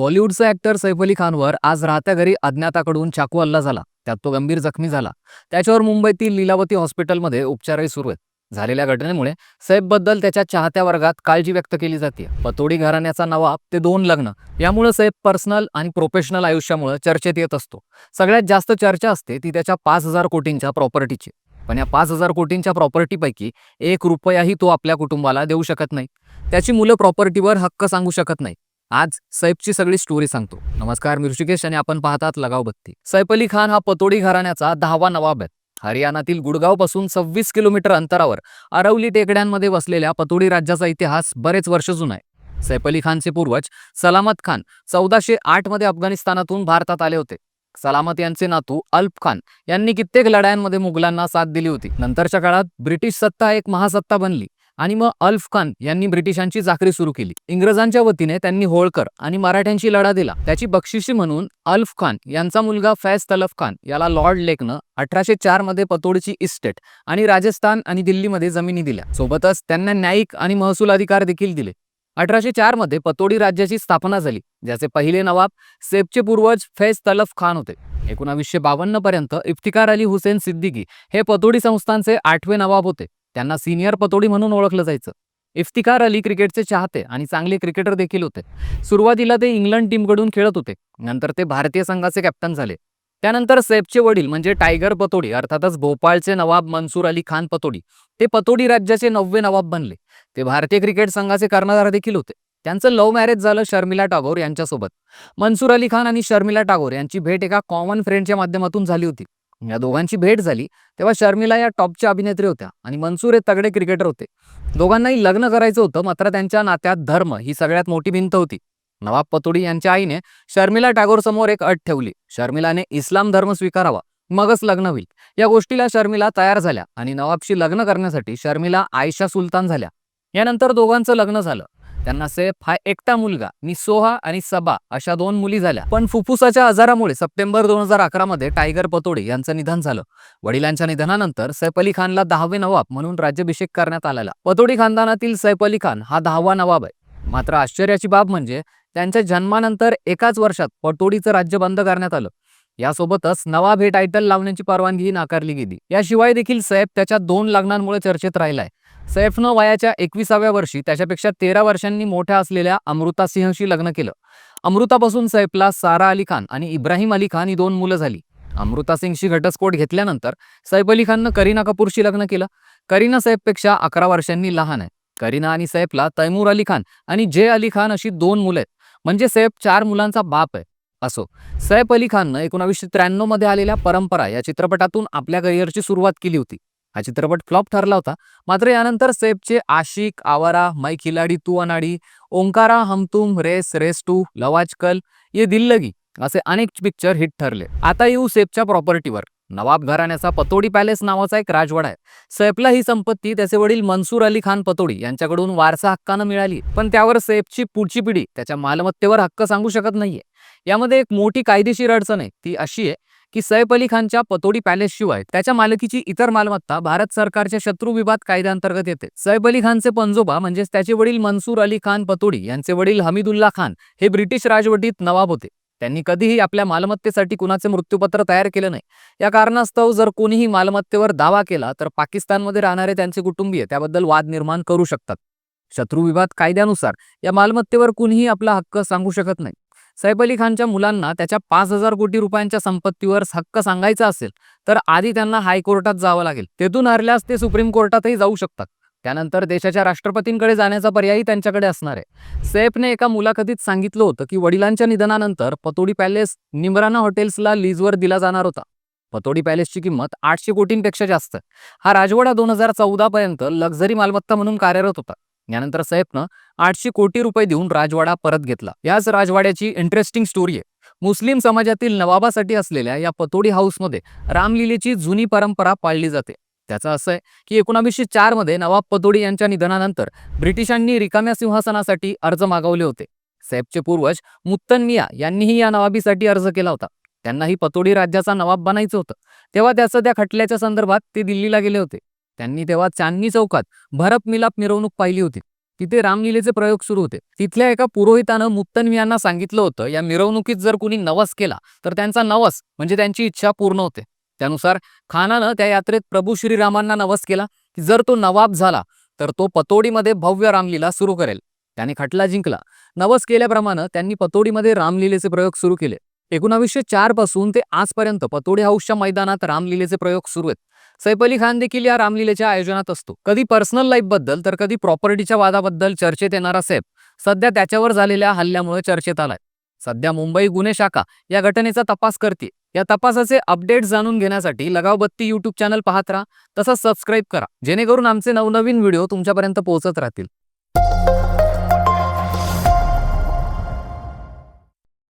बॉलिवूडचा actor Saif Ali खानवर आज राहत्या घरी अज्ञाताकडून चाकू हल्ला झाला. त्यात तो गंभीर जखमी झाला. त्याच्यावर मुंबईतील लीलावती हॉस्पिटलमध्ये उपचारही सुरू आहेत. झालेल्या घटनेमुळे सैफबद्दल त्याच्या चाहत्या वर्गात काळजी व्यक्त केली जाते पतोडी घराण्याचा नवाब ते दोन लग्न. यामुळे सैफ पर्सनल आणि प्रोफेशनल आयुष्यामुळे चर्चेत येत असतो. सगळ्यात जास्त चर्चा असते ती त्याच्या पाच हजार कोटींच्या प्रॉपर्टीची. पण या पाच हजार कोटींच्या प्रॉपर्टीपैकी एक रुपयाही तो आपल्या कुटुंबाला देऊ शकत नाही. त्याची मुलं प्रॉपर्टीवर हक्क सांगू शकत नाही आज सैफची सगळी स्टोरी सांगतो. नमस्कार मिर्शिकेश आणि आपण पाहतात लगाव बत्ती. सैफ अली खान हा पतोडी घराण्याचा दहावा नवाब आहे. हरियाणातील गुडगावपासून सव्वीस किलोमीटर अंतरावर अरवली टेकड्यांमध्ये वसलेल्या पतोडी राज्याचा इतिहास बरेच वर्ष जुना आहे. सैफ अली खानचे पूर्वज सलामत खान चौदाशे आठमध्ये अफगाणिस्तानातून भारतात आले होते. सलामत यांचे नातू अल्प खान यांनी कित्येक लढायांमध्ये मुघलांना साथ दिली होती. नंतरच्या काळात ब्रिटिश सत्ता एक महासत्ता बनली. आणि मग अल्फ खान यांनी ब्रिटिशांची चाकरी सुरू केली. इंग्रजांच्या वतीने त्यांनी होळकर आणि मराठ्यांशी लढा दिला. त्याची बक्षिशी म्हणून अल्फ खान यांचा मुलगा फैज तलफ खान याला लॉर्ड लेकनं अठराशे चारमध्ये पतोडची इस्टेट आणि राजस्थान आणि दिल्लीमध्ये जमिनी दिल्या. सोबतच त्यांना न्यायिक आणि महसूल अधिकार देखील दिले. अठराशे चारमध्ये पतोडी राज्याची स्थापना झाली ज्याचे पहिले नवाब सेबचे पूर्वज फैज तलफ खान होते. एकोणावीसशे बावन्न पर्यंत इफ्तिकार अली हुसेन सिद्दीकी हे पतोडी संस्थांचे आठवे नवाब होते. त्यांना सिनियर पतोडी म्हणून ओळखलं जायचं. इफ्तिकार अली क्रिकेटचे चाहते आणि चांगले क्रिकेटर देखील होते. सुरुवातीला ते इंग्लंड टीमकडून खेळत होते. नंतर ते भारतीय संघाचे कॅप्टन झाले. त्यानंतर सैफचे वडील म्हणजे टायगर पतोडी अर्थातच भोपाळचे नवाब मनसूर अली खान पतोडी ते पतोडी राज्याचे नववे नवाब बनले. ते भारतीय क्रिकेट संघाचे कर्णधार देखील होते. त्यांचं लव्ह मॅरेज झालं शर्मिला टागोर यांच्यासोबत. मनसूर अली खान आणि शर्मिला टागोर यांची भेट एका कॉमन फ्रेंडच्या माध्यमातून झाली होती. या दोघांची भेट झाली तेव्हा शर्मिला या टॉपच्या अभिनेत्री होत्या आणि मनसूर हे तगडे क्रिकेटर होते. दोघांनाही लग्न करायचं होतं मात्र त्यांच्या नात्यात धर्म ही सगळ्यात मोठी भिंत होती. नवाब पतोडी यांच्या आईने शर्मिला टागोर समोर एक अट ठेवली. शर्मिलाने इस्लाम धर्म स्वीकारावा मगच लग्न होईल. या गोष्टीला शर्मिला तयार झाल्या आणि नवाबशी लग्न करण्यासाठी शर्मिला आयशा सुलतान झाल्या. यानंतर दोघांचं लग्न झालं. त्यांना सैफ हा एकटा मुलगा निसोहा आणि सबा अशा दोन मुली झाल्या. पण फुफ्फुसाच्या आजारामुळे सप्टेंबर दोन हजार अकरा मध्ये टायगर पतोडे यांचं निधन झालं. वडिलांच्या निधनानंतर सैफ अली खानला दहावे नवाब म्हणून राज्याभिषेक करण्यात आलेला. पतोडी खानदानातील सैफ अली खान हा दहावा नवाब आहे. मात्र आश्चर्याची बाब म्हणजे त्यांच्या जन्मानंतर एकाच वर्षात पटोडीचं राज्य बंद करण्यात आलं. यासोबतच नवाब हे टायटल लावण्याची परवानगीही नाकारली गेली. याशिवाय देखील सैफ त्याच्या दोन लग्नांमुळे चर्चेत राहिलाय. सैफनं वयाच्या एकविसाव्या वर्षी त्याच्यापेक्षा तेरा वर्षांनी मोठ्या असलेल्या अमृता सिंहशी लग्न केलं. अमृतापासून सैफला सारा अली खान आणि इब्राहिम अली खान ही दोन मुलं झाली. अमृता सिंगशी घटस्फोट घेतल्यानंतर सैफ अली खाननं करीना कपूरशी लग्न केलं. करीना सैफपेक्षा अकरा वर्षांनी लहान आहे करीना आणि सैफला तैमूर अली खान आणि जे अली खान अशी दोन मुलं आहेत. म्हणजे सैफ चार मुलांचा बाप आहे. असो सैफ अली खाननं एकोणावीसशे त्र्याण्णवमध्ये आलेल्या परंपरा या चित्रपटातून आपल्या करिअरची सुरुवात केली होती. हा चित्रपट फ्लॉप ठरला होता. मात्र यानंतर सैफचे Aashiq Awara Main Khiladi Tu Anari Omkara Hum Tum Race Race two Love Aaj Kal Yeh Dillagi असे अनेक पिक्चर हिट ठरले. आता येऊ सैफच्या प्रॉपर्टीवर. नवाब घराण्याचा पतोडी पॅलेस नावाचा एक राजवाडा आहे. सैफला ही संपत्ती त्याचे वडील मनसूर अली खान पतोडी यांच्याकडून वारसा हक्कानं मिळाली. पण त्यावर सैफची पुढची पिढी त्याच्या मालमत्तेवर हक्क सांगू शकत नाहीये. यामध्ये एक मोठी कायदेशीर अडचण आहे. ती अशी आहे की सैफ अली खानच्या पतोडी पॅलेस शिवाय त्याच्या मालकीची इतर मालमत्ता भारत सरकारच्या शत्रू विवाद कायद्याअंतर्गत येते. सैफ अली खानचे पंजोबा म्हणजेच त्याचे वडील मनसूर अली खान पतोडी यांचे वडील हमीदुल्ला खान हे ब्रिटिश राजवटीत नवाब होते. त्यांनी कधीही आपल्या मालमत्तेसाठी कुणाचे मृत्यूपत्र तयार केलं नाही. या कारणास्तव जर कोणीही मालमत्तेवर दावा केला तर पाकिस्तानमध्ये राहणारे त्यांचे कुटुंबीय त्याबद्दल वाद निर्माण करू शकतात. शत्रुविवाद कायद्यानुसार या मालमत्तेवर कुणीही आपला हक्क सांगू शकत नाही. सैफ अली खानच्या मुलांना त्याच्या पाच हजार कोटी रुपयांच्या संपत्तीवर हक्क सांगायचा असेल तर आधी त्यांना हायकोर्टात जावं लागेल. तेथून हरल्यास ते सुप्रीम कोर्टातही जाऊ शकतात. त्यानंतर देशाच्या राष्ट्रपतींकडे जाण्याचा पर्यायही त्यांच्याकडे असणार आहे. सैफने एका मुलाखतीत सांगितलं होतं की वडिलांच्या निधनानंतर पतोडी पॅलेस निमराना हॉटेल्सला लीजवर दिला जाणार होता. पतोडी पॅलेसची किंमत आठशे कोटींपेक्षा जास्त. हा राजवाडा दोन हजार चौदा पर्यंत लक्झरी मालमत्ता म्हणून कार्यरत होता. यानंतर सैफनं आठशे कोटी रुपये देऊन राजवाडा परत घेतला. याच राजवाड्याची इंटरेस्टिंग स्टोरी आहे. मुस्लिम समाजातील नवाबासाठी असलेल्या या पतोडी हाऊसमध्ये रामलीलेची जुनी परंपरा पाळली जाते. त्याचं असं आहे की एकोणावीसशे चारमध्ये नवाब पतोडी यांच्या निधनानंतर ब्रिटिशांनी रिकाम्या सिंहासनासाठी अर्ज मागवले होते. सैफचे पूर्वज मुत्तनमिया यांनीही या नवाबीसाठी अर्ज केला होता. त्यांनाही पतोडी राज्याचा नवाब बनायचं होतं. तेव्हा त्याचं त्या खटल्याच्या संदर्भात ते दिल्लीला गेले होते. त्यांनी तेव्हा चांदणी चौकात भरप मिलाप मिरवणूक पाहिली होती. तिथे रामलीलेचे प्रयोग सुरू होते. तिथल्या एका पुरोहितानं मुत्तनवी यांना सांगितलं होतं या मिरवणुकीत जर कुणी नवस केला तर त्यांचा नवस म्हणजे त्यांची इच्छा पूर्ण होते. त्यानुसार खानानं त्या यात्रेत प्रभू श्रीरामांना नवस केला की जर तो नवाब झाला तर तो पतोडीमध्ये भव्य रामलीला सुरू करेल. त्याने खटला जिंकला. नवस केल्याप्रमाणे त्यांनी पतोडीमध्ये रामलीलेचे प्रयोग सुरू केले. एकोणावीसशे चारपासून ते आजपर्यंत पतोडी हाऊसच्या मैदानात रामलीलेचे प्रयोग सुरू आहेत. सैफ अली खान देखील या रामलीलेच्या आयोजनात असतो. कधी पर्सनल लाईफबद्दल तर कधी प्रॉपर्टीच्या वादाबद्दल चर्चेत येणारा सैफ सध्या त्याच्यावर झालेल्या हल्ल्यामुळे चर्चेत आलाय. सध्या मुंबई गुन्हे शाखा या घटनेचा तपास करते या तपासाचे अपडेट जाणून घेण्यासाठी लगावबत्ती युट्यूब चॅनल पाहत राहा तसंच सबस्क्राईब करा. जेणेकरून आमचे नवनवीन व्हिडिओ तुमच्यापर्यंत पोहोचत राहतील.